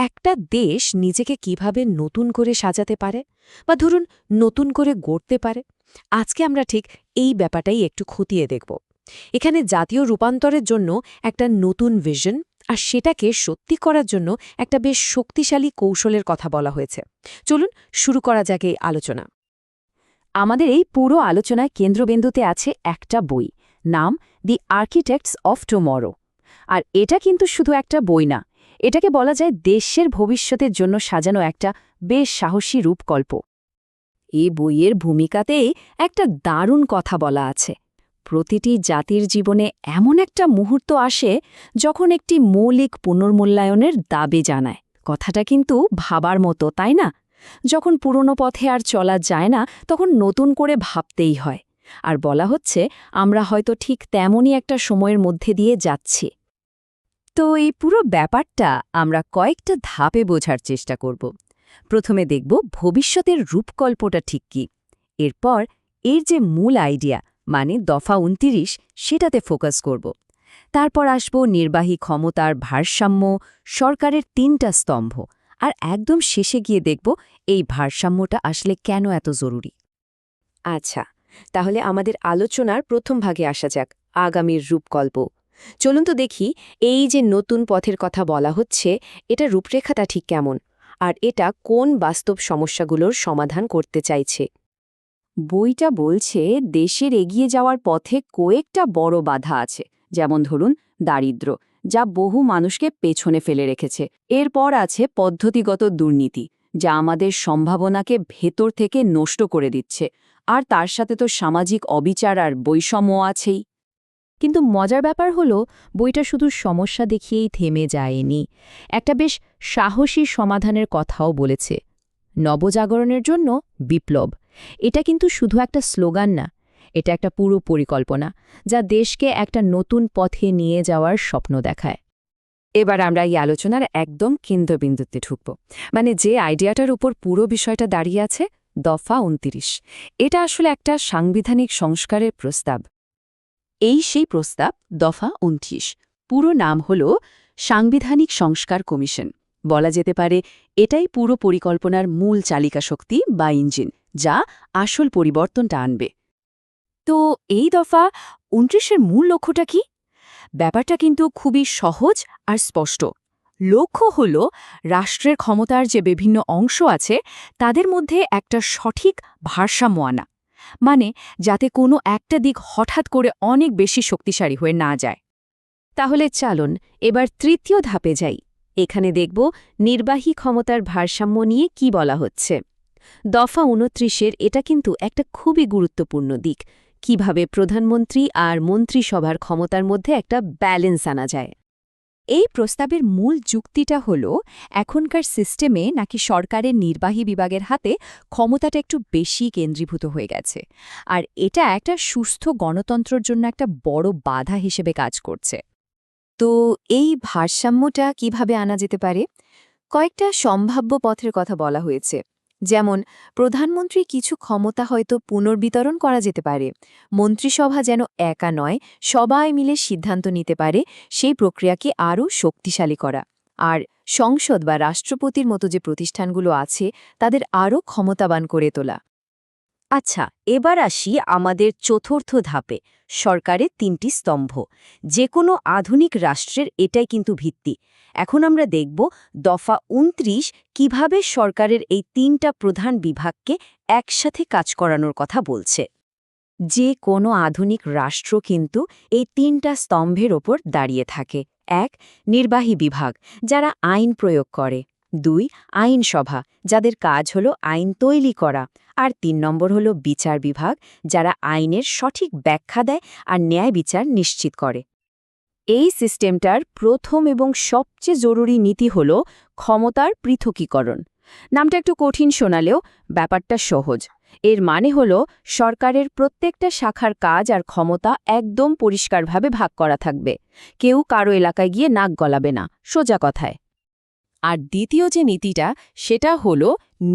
একটা দেশ নিজেকে কীভাবে নতুন করে সাজাতে পারে বা ধরুন নতুন করে গড়তে পারে, আজকে আমরা ঠিক এই ব্যাপারটাই একটু খতিয়ে দেখব। এখানে জাতীয় রূপান্তরের জন্য একটা নতুন ভিশন আর সেটাকে সত্যি করার জন্য একটা বেশ শক্তিশালী কৌশলের কথা বলা হয়েছে। চলুন শুরু করা যাক এই আলোচনা। আমাদের এই পুরো আলোচনায় কেন্দ্রবিন্দুতে আছে একটা বই, নাম দি আর্কিটেক্টস অফ টুমরো আর এটা কিন্তু শুধু একটা বই না এটাকে বলা যায় দেশের ভবিষ্যতের জন্য সাজানো একটা বেশ সাহসী রূপকল্প। এই বইয়ের ভূমিকাতেই একটা দারুণ কথা বলা আছে। প্রতিটি জাতির জীবনে এমন একটা মুহূর্ত আসে যখন একটি মৌলিক পুনর্মূল্যায়নের দাবি জানায়। কথাটা কিন্তু ভাবার মতো, তাই না? যখন পুরনো পথে আর চলা যায় না, তখন নতুন করে ভাবতেই হয়। আর বলা হচ্ছে, আমরা হয়তো ঠিক তেমনই একটা সময়ের মধ্যে দিয়ে যাচ্ছি। তো এই পুরো ব্যাপারটা আমরা কয়েকটা ধাপে বোঝার চেষ্টা করব। প্রথমে দেখব ভবিষ্যতের রূপকল্পটা ঠিক কি। এরপর এর যে মূল আইডিয়া মানে দফা উনতিরিশ, সেটাতে ফোকাস করব। তারপর আসব নির্বাহী ক্ষমতার ভারসাম্য, সরকারের তিনটা স্তম্ভ, আর একদম শেষে গিয়ে দেখব এই ভারসাম্যটা আসলে কেন এত জরুরি। আচ্ছা তাহলে আমাদের আলোচনার প্রথম ভাগে আসা যাক, আগামীর রূপকল্প। চলুন তো দেখি এই যে নতুন পথের কথা বলা হচ্ছে, এটা রূপরেখাটা ঠিক কেমন? আর এটা কোন বাস্তব সমস্যাগুলোর সমাধান করতে চাইছে? বইটা বলছে, দেশের এগিয়ে যাওয়ার পথে কয়েকটা বড় বাধা আছে। যেমন ধরুন দারিদ্র্য যা বহু মানুষকে পেছনে ফেলে রেখেছে। এরপর আছে পদ্ধতিগত দুর্নীতি, যা আমাদের সম্ভাবনাকে ভেতর থেকে নষ্ট করে দিচ্ছে। আর তার সাথে তো সামাজিক অবিচার আর বৈষম্য আছেই। কিন্তু মজার ব্যাপার হলো, বইটা শুধু সমস্যা দেখিয়েই থেমে যায়নি। একটা বেশ সাহসী সমাধানের কথাও বলেছে। নবজাগরণের জন্য বিপ্লব। এটা কিন্তু শুধু একটা স্লোগান না, এটা একটা পুরো পরিকল্পনা, যা দেশকে একটা নতুন পথে নিয়ে যাওয়ার স্বপ্ন দেখায়। এবার আমরা এই আলোচনার একদম কেন্দ্রবিন্দুতে ঢুকব। মানে যে আইডিয়াটার উপর পুরো বিষয়টা দাঁড়িয়ে আছে, দফা উনতিরিশ এটা আসলে একটা সাংবিধানিক সংস্কারের প্রস্তাব। এই সেই প্রস্তাব, দফা উনত্রিশ পুরো নাম হল সাংবিধানিক সংস্কার কমিশন। বলা যেতে পারে, এটাই পুরো পরিকল্পনার মূল চালিকা শক্তি বা ইঞ্জিন, যা আসল পরিবর্তনটা আনবে। তো এই দফা উনত্রিশের মূল লক্ষ্যটা কি? ব্যাপারটা কিন্তু খুবই সহজ আর স্পষ্ট। লক্ষ্য হল, রাষ্ট্রের ক্ষমতার যে বিভিন্ন অংশ আছে, তাদের মধ্যে একটা সঠিক ভারসাম্য আনা। মানে যাতে কোনো একটা দিক হঠাৎ করে অনেক বেশি শক্তিশালী হয়ে না যায়। তাহলে চালন, এবার তৃতীয় ধাপে যাই। এখানে দেখব নির্বাহী ক্ষমতার ভারসাম্য নিয়ে কি বলা হচ্ছে। দফা উনত্রিশের এটা কিন্তু একটা খুবই গুরুত্বপূর্ণ দিক। কীভাবে প্রধানমন্ত্রী আর মন্ত্রিসভার ক্ষমতার মধ্যে একটা ব্যালেন্স আনা যায়। এই প্রস্তাবের মূল যুক্তিটা হল, এখনকার সিস্টেমে নাকি সরকারের নির্বাহী বিভাগের হাতে ক্ষমতাটা একটু বেশি কেন্দ্রীভূত হয়ে গেছে। আর এটা একটা সুস্থ গণতন্ত্রের জন্য একটা বড় বাধা হিসেবে কাজ করছে। তো এই ভারসাম্যটা কীভাবে আনা যেতে পারে? কয়েকটা সম্ভাব্য পথের কথা বলা হয়েছে। যেমন প্রধানমন্ত্রী কিছু ক্ষমতা হয়তো পুনর্বিতরণ করা যেতে পারে। মন্ত্রিসভা যেন একা নয়, সবাই মিলে সিদ্ধান্ত নিতে পারে, সেই প্রক্রিয়াকে আরও শক্তিশালী করা। আর সংসদ বা রাষ্ট্রপতির মতো যে প্রতিষ্ঠানগুলো আছে, তাদের আরও ক্ষমতাবান করে তোলা। আচ্ছা এবার আসি আমাদের চতুর্থ ধাপে, সরকারের তিনটি স্তম্ভ। যে কোনো আধুনিক রাষ্ট্রের এটাই কিন্তু ভিত্তি। এখন আমরা দেখব দফা উনত্রিশ কীভাবে সরকারের এই তিনটা প্রধান বিভাগকে একসাথে কাজ করানোর কথা বলছে। যে কোনো আধুনিক রাষ্ট্র কিন্তু এই তিনটা স্তম্ভের ওপর দাঁড়িয়ে থাকে। এক, নির্বাহী বিভাগ, যারা আইন প্রয়োগ করে। দুই, আইনসভা, যাদের কাজ হল আইন তৈরি করা। আর তিন নম্বর হল বিচার বিভাগ, যারা আইনের সঠিক ব্যাখ্যা দেয় আর ন্যায় বিচার নিশ্চিত করে। এই সিস্টেমটার প্রথম এবং সবচেয়ে জরুরি নীতি হল ক্ষমতার পৃথকীকরণ। নামটা একটু কঠিন শোনালেও ব্যাপারটা সহজ। এর মানে হল সরকারের প্রত্যেকটা শাখার কাজ আর ক্ষমতা একদম পরিষ্কারভাবে ভাগ করা থাকবে। কেউ কারও এলাকায় গিয়ে নাক গলাবে না, সোজা কথায়। আর দ্বিতীয় যে নীতিটা, সেটা হল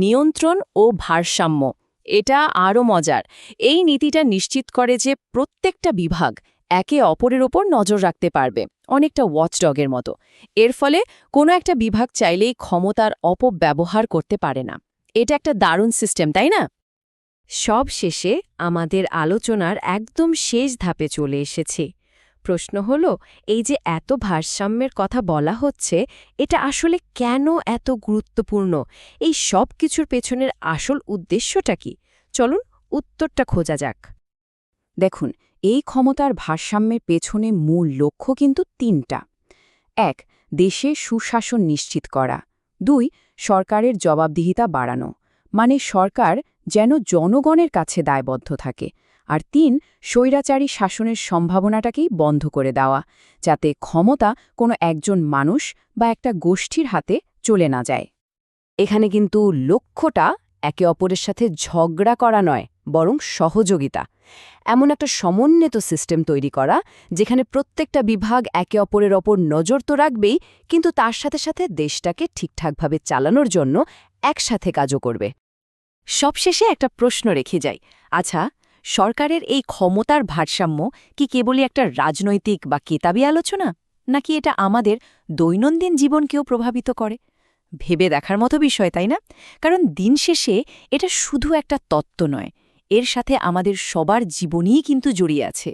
নিয়ন্ত্রণ ও ভারসাম্য। এটা আরও মজার। এই নীতিটা নিশ্চিত করে যে প্রত্যেকটা বিভাগ একে অপরের ওপর নজর রাখতে পারবে, অনেকটা ওয়াচডগের মতো। এর ফলে কোনো একটা বিভাগ চাইলেই ক্ষমতার অপব্যবহার করতে পারে না। এটা একটা দারুণ সিস্টেম তাই না? সব শেষে আমাদের আলোচনার একদম শেষ ধাপে চলে এসেছি। প্রশ্ন হল, এই যে এত ভারসাম্যের কথা বলা হচ্ছে, এটা আসলে কেন এত গুরুত্বপূর্ণ? এই সব কিছুর পেছনের আসল উদ্দেশ্যটা কি? চলুন উত্তরটা খোঁজা যাক। দেখুন, এই ক্ষমতার ভারসাম্যের পেছনে মূল লক্ষ্য কিন্তু তিনটা। এক, দেশে সুশাসন নিশ্চিত করা। দুই, সরকারের জবাবদিহিতা বাড়ানো। মানে সরকার যেন জনগণের কাছে দায়বদ্ধ থাকে। আর তিন, স্বৈরাচারী শাসনের সম্ভাবনাটাকেই বন্ধ করে দেওয়া, যাতে ক্ষমতা কোনো একজন মানুষ বা একটা গোষ্ঠীর হাতে চলে না যায়। এখানে কিন্তু লক্ষ্যটা একে অপরের সাথে ঝগড়া করা নয়, বরং সহযোগিতা। এমন একটা সমন্বিত সিস্টেম তৈরি করা, যেখানে প্রত্যেকটা বিভাগ একে অপরের ওপর নজর তো রাখবেই, কিন্তু তার সাথে সাথে দেশটাকে ঠিকঠাকভাবে চালানোর জন্য একসাথে কাজও করবে। সবশেষে একটা প্রশ্ন রেখে যাই। আচ্ছা সরকারের এই ক্ষমতার ভারসাম্য কি কেবলই একটা রাজনৈতিক বা কেতাবি আলোচনা? নাকি এটা আমাদের দৈনন্দিন জীবনকেও প্রভাবিত করে? ভেবে দেখার মতো বিষয়, তাই না? কারণ দিন শেষে এটা শুধু একটা তত্ত্ব নয়, এর সাথে আমাদের সবার জীবনই কিন্তু জড়িয়ে আছে।